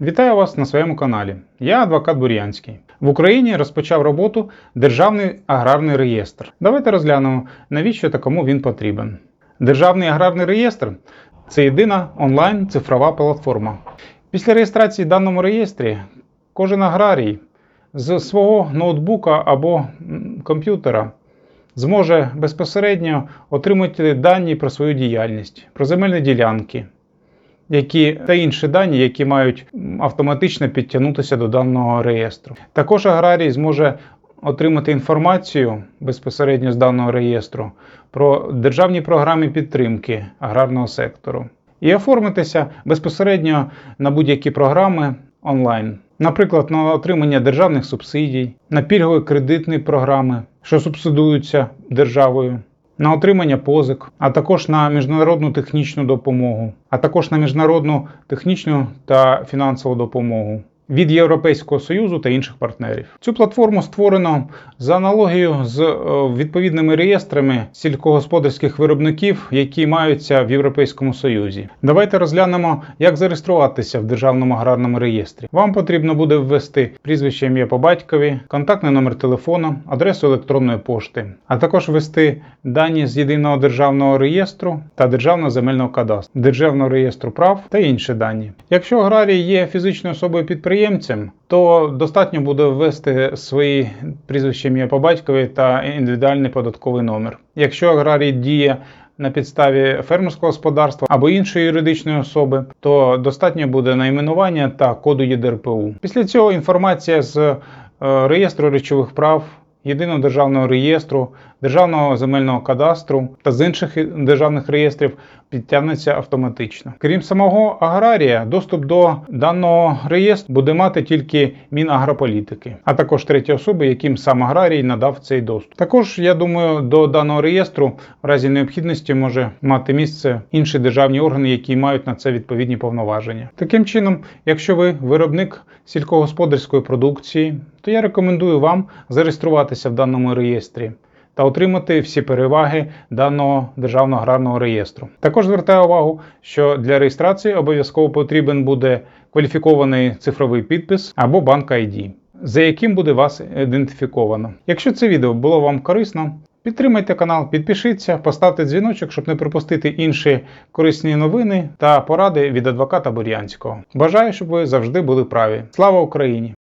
Вітаю вас на своєму каналі. Я адвокат Бур'янський. В Україні розпочав роботу Державний аграрний реєстр. Давайте розглянемо, навіщо та кому він потрібен. Державний аграрний реєстр це єдина онлайн цифрова платформа. Після реєстрації в даному реєстрі кожен аграрій з свого ноутбука або комп'ютера зможе безпосередньо отримати дані про свою діяльність, про земельні ділянки, які та інші дані, які мають автоматично підтягнутися до даного реєстру. Також аграрій зможе отримати інформацію безпосередньо з даного реєстру про державні програми підтримки аграрного сектору і оформитися безпосередньо на будь-які програми онлайн. Наприклад, на отримання державних субсидій, на пільгові кредитні програми, що субсидуються державою, на отримання позик, а також на міжнародну технічну допомогу, а також на міжнародну технічну та фінансову допомогу від Європейського Союзу та інших партнерів. Цю платформу створено за аналогією з е, відповідними реєстрами сільськогосподарських виробників, які маються в Європейському Союзі. Давайте розглянемо, як зареєструватися в Державному аграрному реєстрі. Вам потрібно буде ввести прізвище ім'я по батькові, контактний номер телефону, адресу електронної пошти, а також ввести дані з єдиного державного реєстру та державного земельного кадастру, державного реєстру прав та інші дані. Якщо аграрій є фізичною особою підприємцем, то достатньо буде ввести свої прізвище ім'я по батькові та індивідуальний податковий номер. Якщо аграрій діє на підставі фермерського господарства або іншої юридичної особи, то достатньо буде найменування та коду ЄДРПУ. Після цього інформація з е, реєстру речових прав, єдиного державного реєстру, державного земельного кадастру та з інших державних реєстрів підтягнеться автоматично. Крім самого аграрія, доступ до даного реєстру буде мати тільки Мінагрополітики, а також треті особи, яким сам аграрій надав цей доступ. Також я думаю, до даного реєстру в разі необхідності може мати місце інші державні органи, які мають на це відповідні повноваження. Таким чином, якщо ви виробник сільськогосподарської продукції, то я рекомендую вам зареєструватися в даному реєстрі та отримати всі переваги даного державного аграрного реєстру. Також звертаю увагу, що для реєстрації обов'язково потрібен буде кваліфікований цифровий підпис або банк ID, за яким буде вас ідентифіковано. Якщо це відео було вам корисно, підтримайте канал, підпишіться, поставте дзвіночок, щоб не пропустити інші корисні новини та поради від адвоката Бур'янського. Бажаю, щоб ви завжди були праві. Слава Україні!